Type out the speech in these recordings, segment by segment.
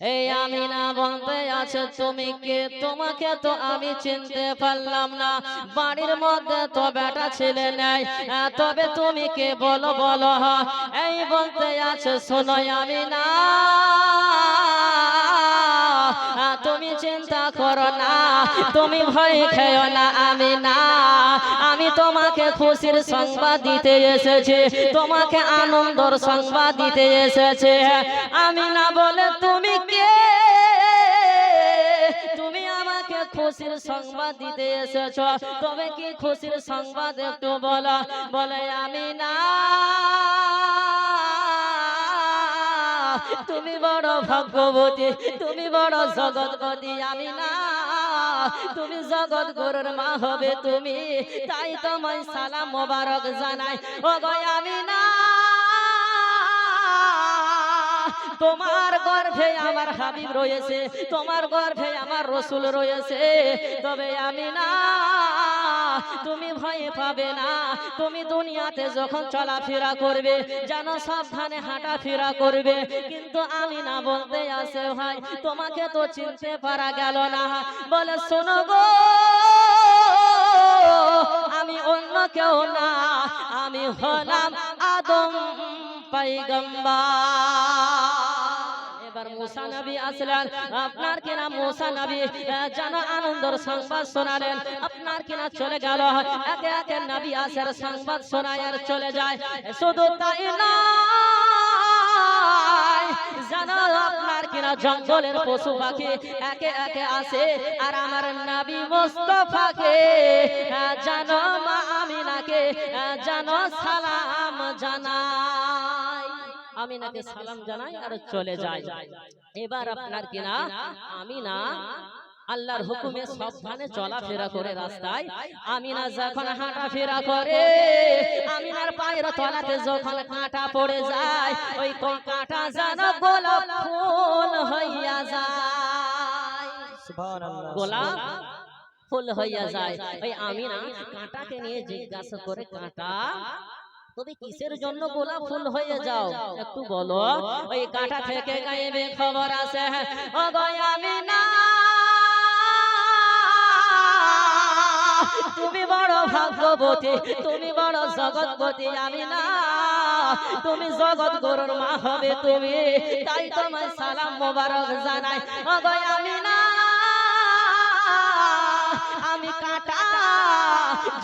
এই আমি না বলতে আছে তুমি কে? তোমাকে তো আমি চিনতে পারলাম না। বাড়ির মধ্যে তো বেটা ছেলে নেই। তবে তুমি কে বলো বলো এই বলতে আছে শোনো আমি না। তুমি চিন্তা করো না। তুমি ভয় খেও না আমি না। আমি তোমাকে খুশির সংবাদ দিতে এসেছি। তোমাকে আনন্দর সংবাদ দিতে এসেছে। আমি না বলে খুশির সংবাদ দিতে এসেছ? তবে কি খুশির সংবাদ একটু বলো? বলে, আমি না। তুমি বড় ভাগ্যবতী, তুমি বড় জগৎপতি, আমি না। তুমি জগৎ গরুর মা হবে তুমি। তাই তোমায় সালাম মোবারক জানাই। ও গো আমি না। তোমার গর্ভে আমার হাবিব রয়েছে, তোমার গর্ভে আমার রসুল রয়েছে। তবে আমি না তুমি ভয় পাবে না। তুমি দুনিয়াতে যখন চলাফেরা করবে, যেন সাবধানে হাঁটাফেরা করবে। কিন্তু আমি না বলতে আসে ভাই, তোমাকে তো চিনতে পারা গেল না। বলে, শোনো গো, আমি অন্য কেউ না। আমি হলাম আদম। আপনার মুসা নবী যেন আনন্দর সংবাদ শোনালেন। আপনার চলে গেল। একে একে নবী সংবাদ শোনায় চলে যায়। শুধু তাই কিনা জঙ্গলের পশু পাখি একে একে আসে। আর আমার নবী মোস্তফাকে যেন মা আমিনাকে যেন সালাম জানাই আমিনাকে সালাম জানাই আর চলে যায় এবার আপনার কিনা আমিনা আল্লাহর হুকুমে সাবধানে চলাফেরা করে রাস্তায় আমিনা যখন হাঁটা ফেরা করে আমিনার পায়ের তলাতে যখন কাঁটা পড়ে যায় ওই কোন কাঁটা যেন গোলাপ ফুল হইয়া যায়। গোলাপ ফুল হইয়া যায়। ওই আমিনা কাঁটাকে নিয়ে জিজ্ঞাসা করে কাঁটা তবে কিসের জন্য গোলাপ ফুল হয়ে যাও? একটু বলো ওই কাঁটা থেকে গায়েবে খবর আছে ও আমি না। তুমি বড় ভাগ্যবতী তুমি বড় জগৎপতি আমি না। তুমি জগৎ গরুর মা হবে তুমি। তাই তোমার সালাম মোবারক জানাই। ও আমি না আমি কাটা।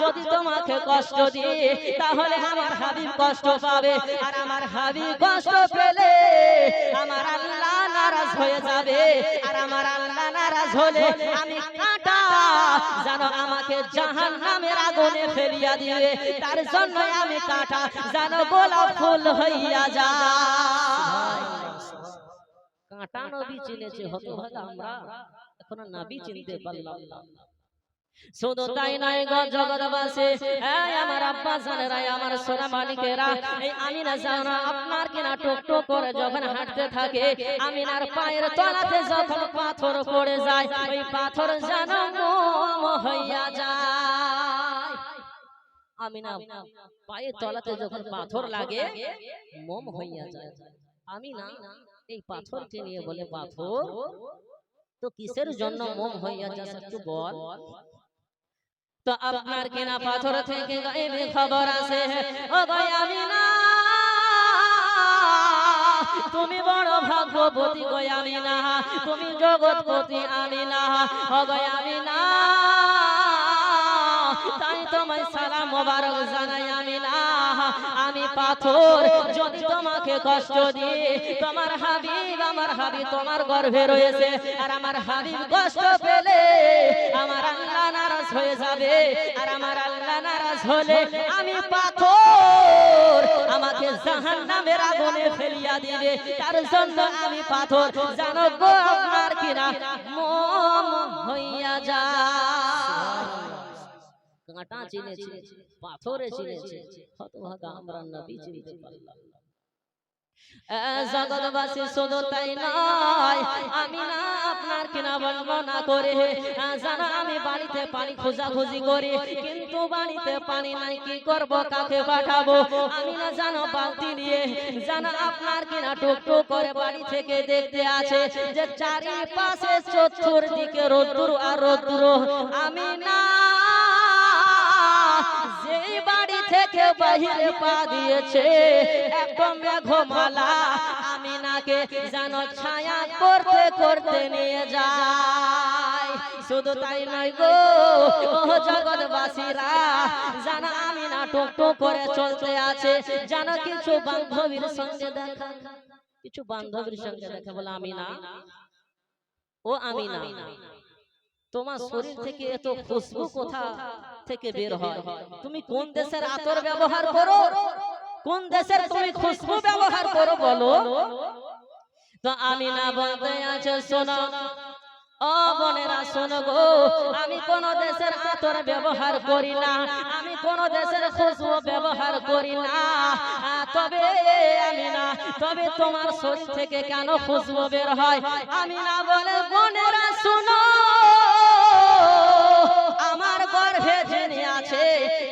যদি তোমাকে কষ্ট দিই তাহলে আমার হাবিব কষ্ট পাবে। আর আমার হাবিব কষ্ট পেলে আমার আল্লাহ নারাজ হয়ে যাবে। আর আমার আল্লাহ নারাজ হলে আমি কাটা। যেন আমাকে জাহান নামের আগুনে ফেলিয়া দিবে তার জন্য আমি কাটা। যেন গোলাপ ফুল হইয়া যা কাঁটা নবী চিনেছে হতভাগা আমরা। এখনও নবী চিনতে পারলাম না। শুধু তাই নয় গো জগৎবাসী এই আমার আব্বা জানেরা আমার সোনা মালিকেরা এই আমিনা জানা আপনার কিনা টুক টুক করে যখন হাঁটতে থাকে আমিনার পায়ের তলাতে যখন পাথর পড়ে যায় ওই পাথর যেন মোম হইয়া যায়। আমিনা পায়ের তলাতে যখন পাথর লাগে মোম হইয়া যায়। আমিনা এই পাথরকে নিয়ে বলে পাথর তো কিসের জন্য মোম হইয়া যায় একটু বল? তো আপনার কেনা পাথর থেকে গায়েবে খবর আছে ও ভাই আমি না তুমি বড় ভাগ্যপতি গয় আমি না তুমি জগৎপতি আমি না ও না তাই তোমায় সালাম মোবারক জানাই, আমি না, আমি পাথর। যদি তোমাকে কষ্ট দিই, তোমার হাবিব, আমার হাবিব তোমার গর্ভে রয়েছে, আর আমার হাবিব কষ্ট পেলে আমার আল্লাহ নারাজ হয়ে যাবে, আর আমার আল্লাহ নারাজ হলে আমি পাথর আমাকে জাহান নামের আগুনে ফেলিয়া দিবে। তার জন্য আমি পাথর। জানো গো, আপনার কিনা মম হইয়া যায়। কাঁটা চিনেছে পাথরে চিনেছে হতভাগা আমরা নবী চিনতে পারলাম জগৎবাসী শুধু তাই নয় আমি না আপনার কিনা বর্ণনা করে জানা আমি বাড়িতে পানি খোঁজাখুঁজি করি কিন্তু বাড়িতে পানি নাই কি করব কাকে পাঠাবো? আমি না জানো বালতি নিয়ে জানা আপনার কিনা টুকটুক করে বাড়ি থেকে দেখতে আছে যে চারিপাশে রোদ্দুর আর রোদ্দুর আমি না যেই বাড়ি থেকে বাহিরে পা দিয়েছে। একদম মেঘমালা আমি যেন ছায়া করতে করতে নিয়ে যায়। শুধু তাই নয় গো জগৎবাসীরা জানা আমি না টুক টুক করে চলতে আছে জানো কিছু বান্ধবীর সঙ্গে দেখা। কিছু বান্ধবীর সঙ্গে দেখা বলে আমি ও আমি তোমার শরীর থেকে এত খুশবু কোথা থেকে বের হয়? তুমি কোন দেশের আতর ব্যবহার করো? কোন দেশের তুমি খুশবু ব্যবহার করো বলো? তো আমি না বলতে আছে শোনো। বোনেরা শোনো গো। আমি কোন দেশের আতর ব্যবহার করি না। আমি কোন দেশের খুশবু ব্যবহার করি না। তবে আমি না। তবে তোমার শরীর থেকে কেন খুশবু বের হয়? আমি না বলে বোনেরা শোনো। গর্ভে যিনি আছে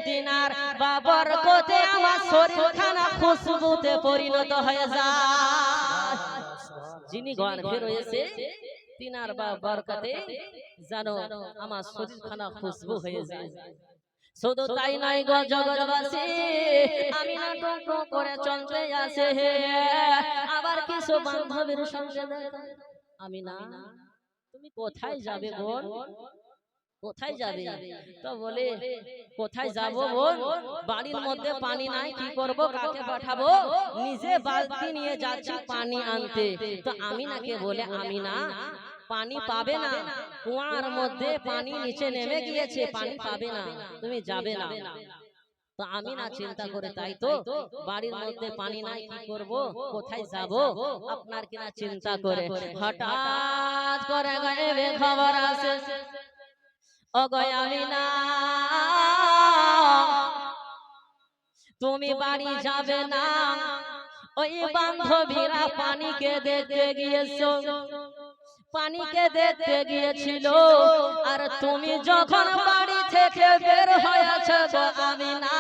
তিনার বাবার কোতে আমার শরীর খানা খুশবুতে পরিণত হয়ে যায়। যিনি গর্ভে রয়েছে তিনার বা বরকতে জানো আমার শরীর খানা খুশবু হয়ে যায়। শুধু তাই নয় গো জগৎবাসী, আমি না টুকরো করে চলতে আসে আবার কিছু বান্ধবীর সঙ্গে আমি না, তুমি কোথায় যাবে বোন কোথায় যাবে? তো বলে কোথায় যাব বোন বাড়ির মধ্যে পানি নাই কি করব কাকে পাঠাবো? নিজে বালতি নিয়ে যাচ্ছি পানি আনতে। তো আমি নাকে বলে আমি না পানি পাবে না। কুয়ার মধ্যে পানি নিচে নেমে গিয়েছে পানি পাবে না। তুমি যাবে না। তো আমি না চিন্তা করে তাই তো বাড়ির মধ্যে পানি নাই কি করব? কোথায় যাব? আপনার কিনা চিন্তা করে হঠাৎ করে গায়ে খবর আসে অগয় আমি না তুমি বাড়ি যাবে না। ওই বান্ধবীরা পানিকে দেখতে গিয়েছো পানিকে দেখতে গিয়েছিল। আর তুমি যখন বাড়ি থেকে বের হয়েছ আমি না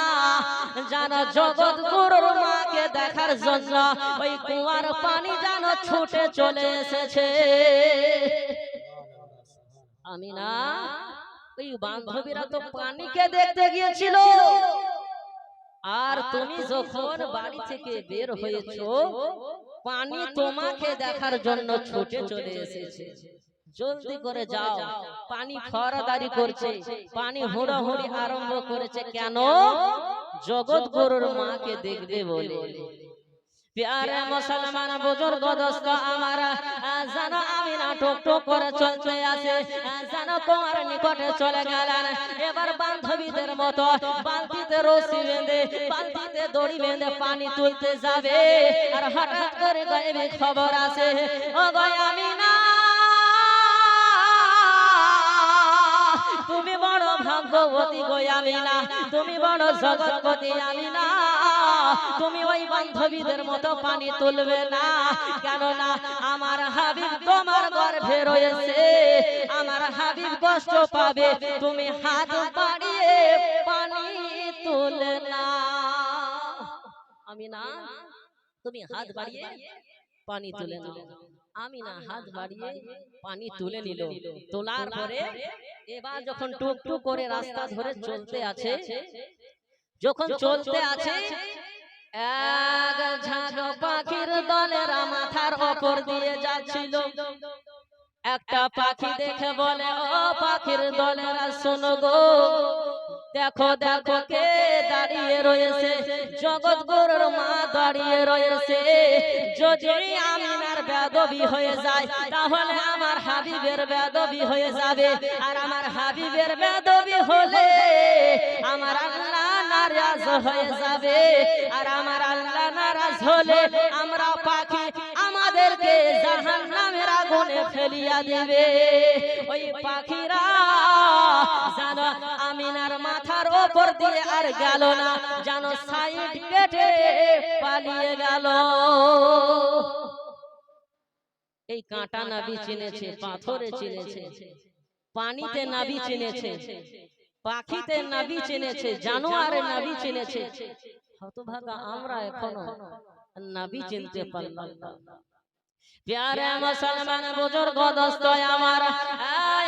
জানো জগৎ গুরুর মাকে দেখার জন্য ওই কুয়ার পানি জানো ছুটে চলে এসেছে। আমি না ওই বান্ধবীরা তো পানিকে দেখতে গিয়েছিল। আর তুমি যখন বাড়ি থেকে বের হয়েছো পানি তোমাকে দেখার জন্য ছুটে চলে এসেছে। জলদি করে যাও পানি ফরাদারি করছে। পানি হুড়াহুড়ি আরম্ভ করেছে কেন? জগৎ গুরুর মাকে দেখবে বলে। প্যারে মুসলমান বুজুর্গ দোস্ত আমার জানো আমি না টুক টুক করে চলতে আছে জানো তোমার নিকটে চলে গেলেন এবার বান্ধবীদের মতো বালতিতে রশি বেঁধে বালতিতে দড়ি বেঁধে পানি তুলতে যাবে। আর হঠাৎ করে গায়েবী খবর আছে ও গয় আমি না তুমি বড় ভাগ্যবতী গো আমি না তুমি বড় জগৎপতি আমি না তুমি ওই বান্ধবীদের মতো পানি তুলবে না। কেননা আমার হাবিব তোমার গর্ভে রয়েছে। আমার হাবিব কষ্ট পাবে। তুমি হাত বাড়িয়ে পানি তুলে না আমি না তুমি হাত বাড়িয়ে পানি তুলে নাও। আমি না হাত বাড়িয়ে পানি তুলে নিল। তোলার পরে এবার যখন টুক টুক করে রাস্তা ধরে চলতে আছে যখন চলতে আছে এক ঝাঁক পাখির দলেরা মাথার ওপর দিয়ে যাচ্ছিল। একটা পাখি দেখে বলে, ও পাখির দলেরা, শোনো গো। দেখো দেখো কে দাঁড়িয়ে রয়েছে। জগৎ গুরুর মা দাঁড়িয়ে রয়েছে। যদি আমিনার বেদবি হয়ে যায়, তাহলে আমার হাবিবের বেদবি হয়ে যাবে। আর আমার হাবিবের বেদবি হলে আমার আল্লাহ নারাজ হয়ে যাবে। আর আমার আল্লাহ নারাজ হলে আমরা পাখি আমাদেরকে জাহান্নামের আগুন আগুনে ফেলিয়া দিবে। ওই পাখিরা জানো আমিনার মাথার ওপর দিয়ে আর গেল না জানো সাইড কেটে পালিয়ে গেল। এই কাঁটা নাবি চিনেছে, পাথরে চিনেছে, পানিতে নাবি চিনেছে। পাখিতে নাবি চিনেছে জানোয়ারে নাবি চিনেছে। হতভাগা আমরা এখনও নাবি চিনতে পারলাম না। প্যারে মুসলমান বুজুর্গ দোস্ত আমার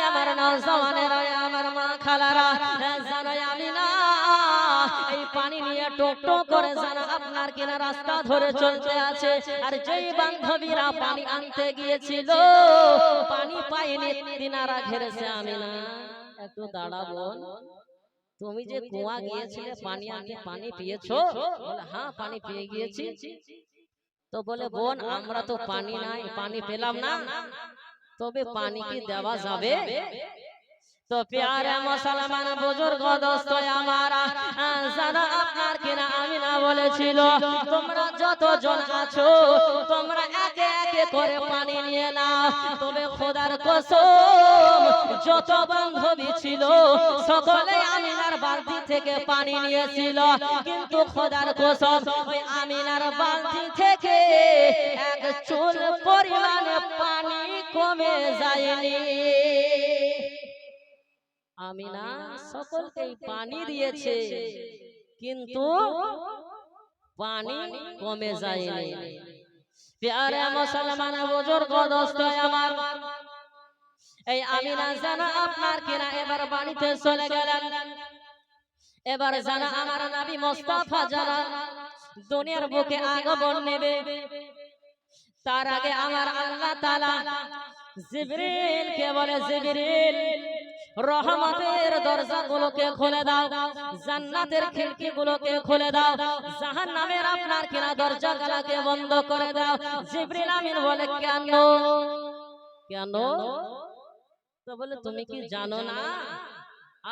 আমার নওজওয়ানেরা আমার মা খালারা জানো আমি না। এই পানি নিয়ে টক টক করে জানো আপনার কিনা রাস্তা ধরে চলতে আছে। আর যেই বান্ধবীরা পানি আনতে গিয়েছিল পানি পাইনি দিনারা ঘেরেছে আমি না। একটু দাঁড়াবো। তুমি যে কুয়া গিয়েছিলে পানি আনতে পানি পেয়েছ? বলে হ্যাঁ পানি পেয়ে গিয়েছি। তো বলে বোন আমরা তো পানি নাই পানি পেলাম না। তবে পানি কি দেওয়া যাবে? তো প্যারে মুসলমান বুজুর্গ দোস্ত আমারা। বলেছিল তোমরা যত জন আছো, তোমরা একে একে করে পানি নিয়ে নাও। তবে খোদার কসম, যত বান্ধবী ছিল, সকলে আমিনার বালতি থেকে পানি নিয়েছিল। কিন্তু খোদার কসম, ওই আমিনার বালতি থেকে এক চুল পরিমাণে পানি কমে যায়নি। আমিনা সকলকেই পানি দিয়েছে। কিন্তু পানি কমে যায়নি প্যারে মুসলমান বুজুর্গ দোস্ত আমার। এই আমিনা জানা আপনার কিনা এবার বাড়িতে চলে গেলেন। এবার জানা আমার নবী মোস্তফা জানা। দুনিয়ার বুকে আগমন নেবে। তার আগে আমার আল্লাহ তাআলা জিবরিল কে বলে জিবরিল। রহমতের দরজাগুলোকে খুলে দাও। জান্নাতের খিড়কিগুলোকে খুলে দাও। জাহান্নামের আপনার কিনা দরজাগুলোকে বন্ধ করে দাও। জিবরিল আমিন বলে কেন? কেন? তো বলে তুমি কি জানো না?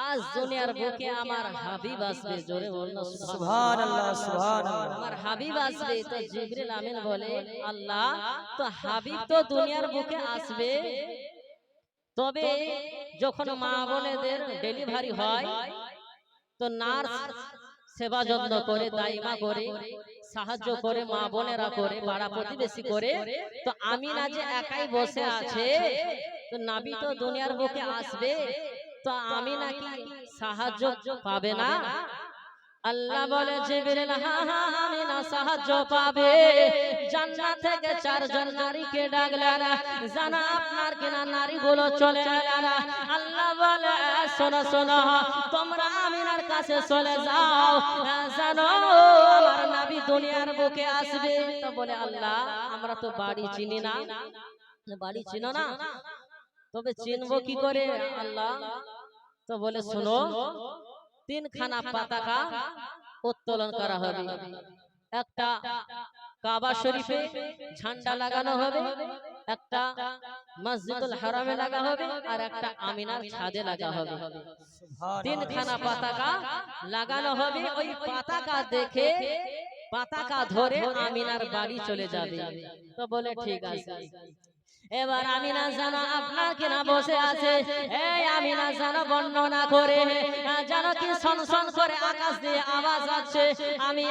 আজ দুনিয়ার বুকে আমার হাবিব আসবে জোরে বলল সুবহানাল্লাহ সুবহানাল্লাহ আমার হাবিব আসবে তো জিবরিল আমিন বলে আল্লাহ তো হাবিব তো দুনিয়ার বুকে আসবে। তবে যখন মা বোনেদের ডেলিভারি হয় তো নার্স সেবা যত্ন করে দাইমা করে সাহায্য করে মা বোনেরা করে পাড়া প্রতিবেশী করে। তো আমি না যে একাই বসে আছে তো নাবি তো দুনিয়ার বুকে আসবে তো আমি নাকি সাহায্য পাবে না? আল্লাহ বলে জিবরিল হ্যাঁ হ্যাঁ আমি না সাহায্য পাবে। জান্নাত থেকে চারজন নারীকে ডাকলেন জানা আপনার কিনা নারীগুলো চলে এলেন আল্লাহ বলে শোনো শোনো তোমরা আমিনার কাছে চলে যাও। জানো আমার নবী দুনিয়ার বুকে আসবে। তো বলে আল্লাহ আমরা তো বাড়ি চিনি না। বাড়ি চিনো না? তবে চিনবো কি করে? আল্লাহ? তো বলে শোনো তিনখানা পতাকা উত্তোলন করা হবে। একটা কাবা শরীফে ঝান্ডা লাগানো হবে। একটা মসজিদুল হারামে লাগা হবে আর একটা আমিনার ছাদে লাগা হবে। তিনখানা পতাকা লাগানো হবে। ওই পতাকা দেখে পতাকা ধরে আমিনার বাড়ি চলে যাবে। তো বলে ঠিক আছে। এবার আমিনা জানা আপনার কিনা বসে আছে। এই আমিনা জানা বর্ণনা করে। জানো কি সনসন করে আকাশ দিয়ে আওয়াজ আছে আমি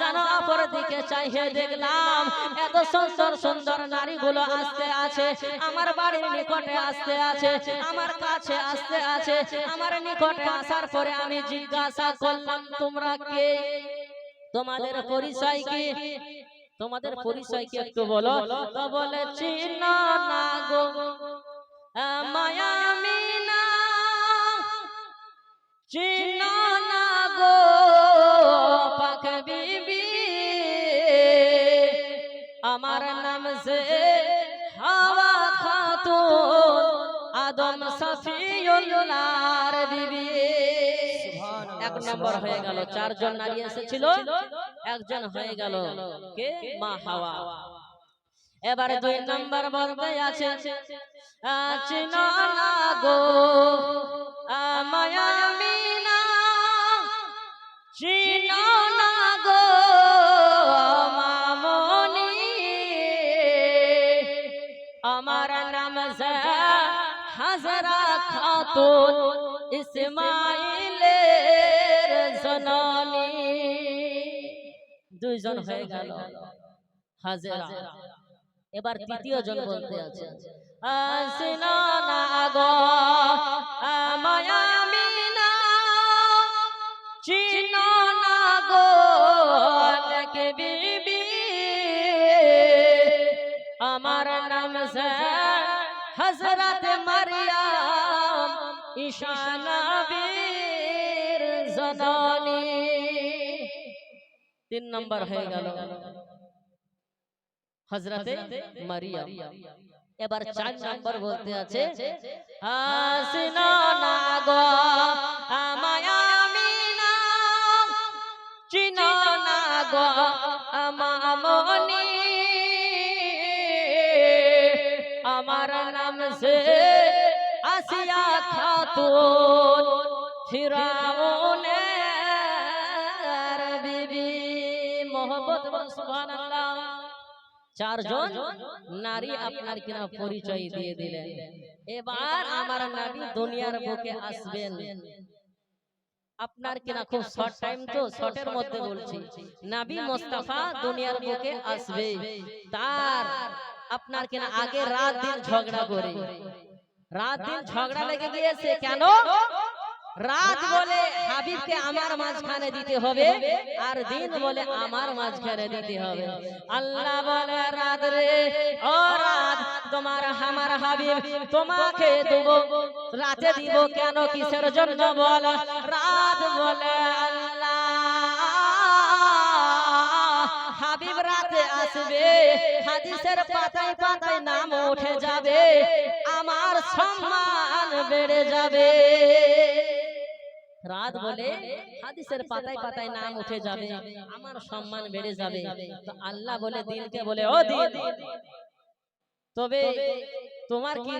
জানো অপর দিকে চাইহে দেখলাম। এত সুন্দর সুন্দর নারীগুলো আসতে আছে। আমার বাড়ির নিকটে আসতে আছে। আমার কাছে আসতে আছে। আমার নিকটে আসার পরে আমি জিজ্ঞাসা করলাম তোমরা কে? তোমাদের পরিচয় কি? তোমাদের পরিচয় কি একটু বলো? তো বলে চিন না গো। মায়া মিনা চিন না গো পাক বিবি। আমার নাম সে হাওয়া খাতুন আদম সফিউল্লাহর বিবি এক নম্বর হয়ে গেল চারজন নারী এসেছিল। একজন হয়ে গেল। কে? মা হাওয়া। এবারে দুই নাম্বার বলতে আছে আছে না গো? আমায় আমি না চিনো না গো? মামনি। আমার নাম হাজরা খাতুন ইসমাইলের জননী। দুইজন হয়ে গেল। হাজরা। এবার তৃতীয় জন বলতে আছে। আসিনা না গো মায়া মিনা চিনো না গো লেকে বিবি। আমার নাম সে হজরত মারিয়াম ঈশানা বীর জননী। তিন নম্বর হয়ে গেল। হজরতে মারিয়াম। এবার চার নম্বর বলতে আছে হাসিনা না গো আমায়া মিনা চিনো না গো আমামনি আমার নাম সে আসিয়া খাতুন ফিরাউনের চারজন নারী আপনার কিনা পরিচয় দিয়ে দিলেন। এবার আমার নবী দুনিয়ার বুকে আসবেন। আপনার কিনা খুব শর্ট টাইম তো শর্টের মধ্যে বলছি। নবী মোস্তাফা দুনিয়ার বুকে আসবে। তার আপনার কিনা আগে রাত দিন ঝগড়া করে। রাত দিন ঝগড়া লেগে গিয়েছে কেন? রাত বলে হাবিবকে আমার মাঝখানে দিতে হবে আর দিন বলে আমার মাঝখানে দিতে হবে। আল্লাহ বলে রাত রে ও রাত তোমার আমার হাবিব তোমাকে দেব। রাতে দিব কেন কিসের জন্য বল? রাত বলে আল্লাহ হাবিব রাতে আসবে হাদিসের পাতায় পাতায় নাম উঠে যাবে। আমার সম্মান বেড়ে যাবে। রাত বলে হাদিসের পাতায় পাতায় নাম উঠে যাবে আমার সম্মান বেড়ে যাবে। তো আল্লাহ বলে দিনকে বলে ও দিন। তবে তোমার কি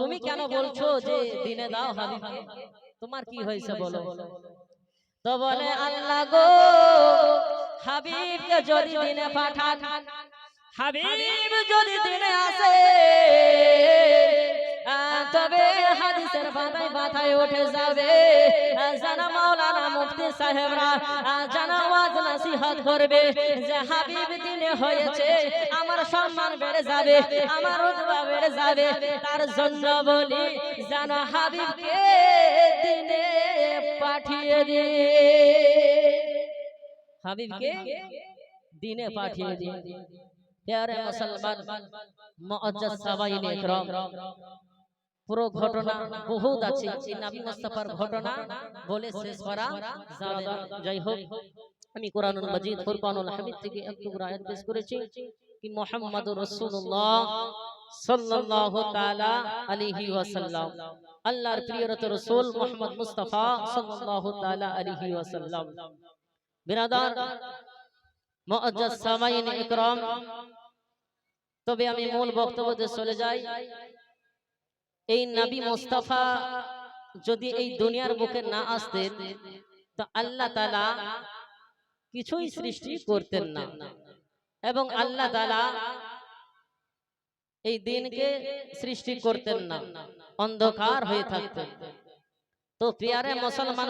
তুমি কেন বলছো যে দিনে দাও হাবিবকে তোমার কি হয়েছে বলো। তো বলে আল্লাহ গো হাবিবকে যদি দিনে পাঠান হাবিব যদি দিনে আসে তবে হাদিসের পাতায় পাতায় উঠে যাবে। জানা মাওলানা মুফতি সাহেবরা জানা ওয়াজ নসিহত করবে যে হাবিব দিনে হয়েছে আমার সম্মান বেড়ে যাবে আমার রুতবা বেড়ে যাবে। তার জন্য বলি জানা হাবিবকে দিনে পাঠিয়ে দিয়ে হাবিবকে দিনে পাঠিয়ে দিয়ে প্যারে মুসলমান মুআজ্জাজ সাবাইন ইকরাম। পুরো ঘটনা বহুত আছে। এই নবী মুস্তাফার ঘটনা বলে শেষ করা যাবে না। যাই হোক আমি কোরআনুল মাজিদ ফুরকানুল হামিদ থেকে এক টুকরা আয়াত পেশ করেছি কি মুহাম্মাদুর রাসূলুল্লাহ সাল্লাল্লাহু তাআলা আলাইহি ওয়াসাল্লাম। আল্লাহর প্রিয়রত রাসূল মুহাম্মদ মুস্তাফা সাল্লাল্লাহু তাআলা আলাইহি ওয়াসাল্লাম। বিরাদার মুআজ্জাজ সামাইন ইকরাম। তবে আমি মূল বক্তব্যতে চলে যাই। এই নবী মুস্তাফা যদি এই দুনিয়ার বুকে না আসতেন তো আল্লাহ তালা কিছুই সৃষ্টি করতেন না। এবং আল্লাহ তালা এই দিনকে সৃষ্টি করতেন না। অন্ধকার হয়ে থাকতেন। তো প্রিয়ারে মুসলমান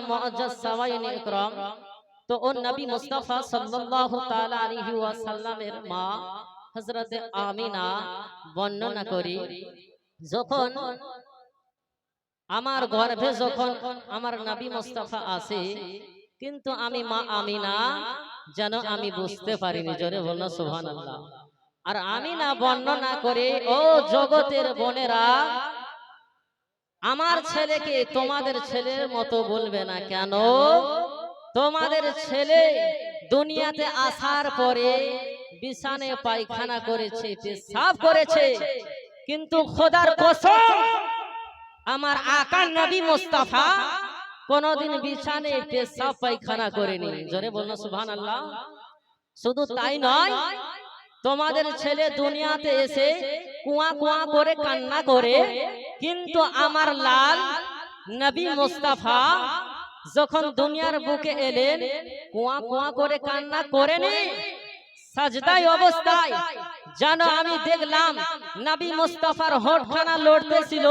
সাওয়াইন ইকরাম তো ও নবী মুস্তাফা সাল্লাল্লাহু তাআলা আলাইহি ওয়াসাল্লামের মা হযরতে আমিনা বর্ণনা করি। যখন আমার গর্ভে যখন আমার নাবি মুস্তাফা আসে কিন্তু আমি মা আমিনা যেন আমি বুঝতে পারিনি জোরে বলল সুবহানাল্লাহ। আর আমি না বর্ণনা করে ও জগতের বোনেরা আমার ছেলেকে তোমাদের ছেলের মতো বলবে না কেন? তোমাদের ছেলে দুনিয়াতে আসার পরে বিছানে পায়খানা করেছে পেশাব করেছে। কিন্তু খোদার কসম, আমার আকার নবী মুস্তাফা কোনদিন বিছানে পেশাব পায়খানা করেনি। জোরে বলল সুবহানাল্লাহ। শুধু তাই নয়, তোমাদের ছেলে দুনিয়াতে এসে কুয়া কুয়া করে কান্না করে, কিন্তু আমার লাল নবী মুস্তাফা যখন দুনিয়ার বুকে এলেন, কুয়া কুয়া করে কান্না করেনি সাজদাই অবস্থায় জানো আমি দেখলাম নবী মুস্তাফার হোঠখানা লড়তেছিল।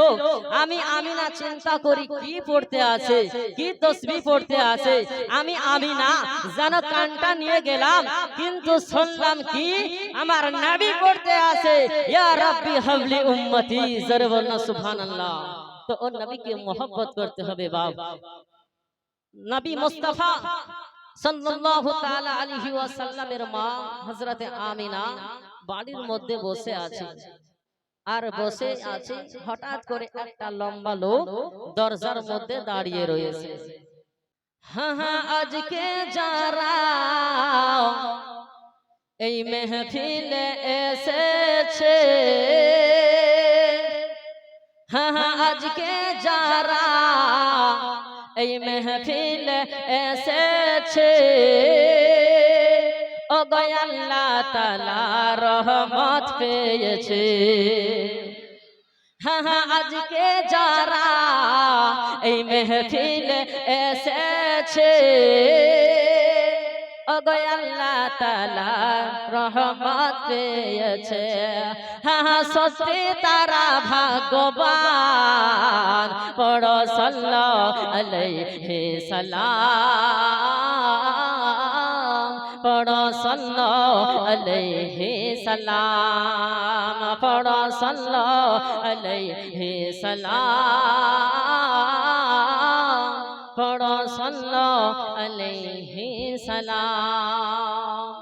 আমি আমিনা চিন্তা করি, কি পড়তে আছে, কি তসবি পড়তে আছে? আমি আমিনা জানো কানটা নিয়ে গেলাম, কিন্তু শুনলাম কি আমার নবী পড়তে আছে। ইয়া রাব্বি হাবলি উম্মতি, জোরে বলনা, সুবহানাল্লাহ। তো ও নবীকে মোহব্বত করতে হবে বাপ। নবী মুস্তাফা সাল্লাল্লাহু তাআলা আলাইহি ওয়াসাল্লামের মা হযরতে আমিনা বাড়ির মধ্যে বসে আছে। আর বসে আছে হঠাৎ করে একটা লম্বা লোক দরজার মধ্যে দাঁড়িয়ে রয়েছে। হ্যাঁ হ্যাঁ আজকে যারা এই মেহফিলে এসেছে। হ্যাঁ হ্যাঁ আজকে যারা এই মেহফিল এসেছে। ও গয়াল্লা তালা রহমত পেয়েছে। হ্যাঁ হ্যাঁ আজকে যারা এই মেহফিল এসেছে ও গয়াল্লাহ তালা রহমত পেয়েছে। হ্যাঁ সত্যি তারা ভাগ্যবান। পড়ো সাল্লাহ আলাইহি সালাম পড়ো সাল্লাহ আলাইহি সালাম পড়ো সাল্লাহ আলাইহি সালাম পড়ো সাল্লাহ আলাইহি সালাম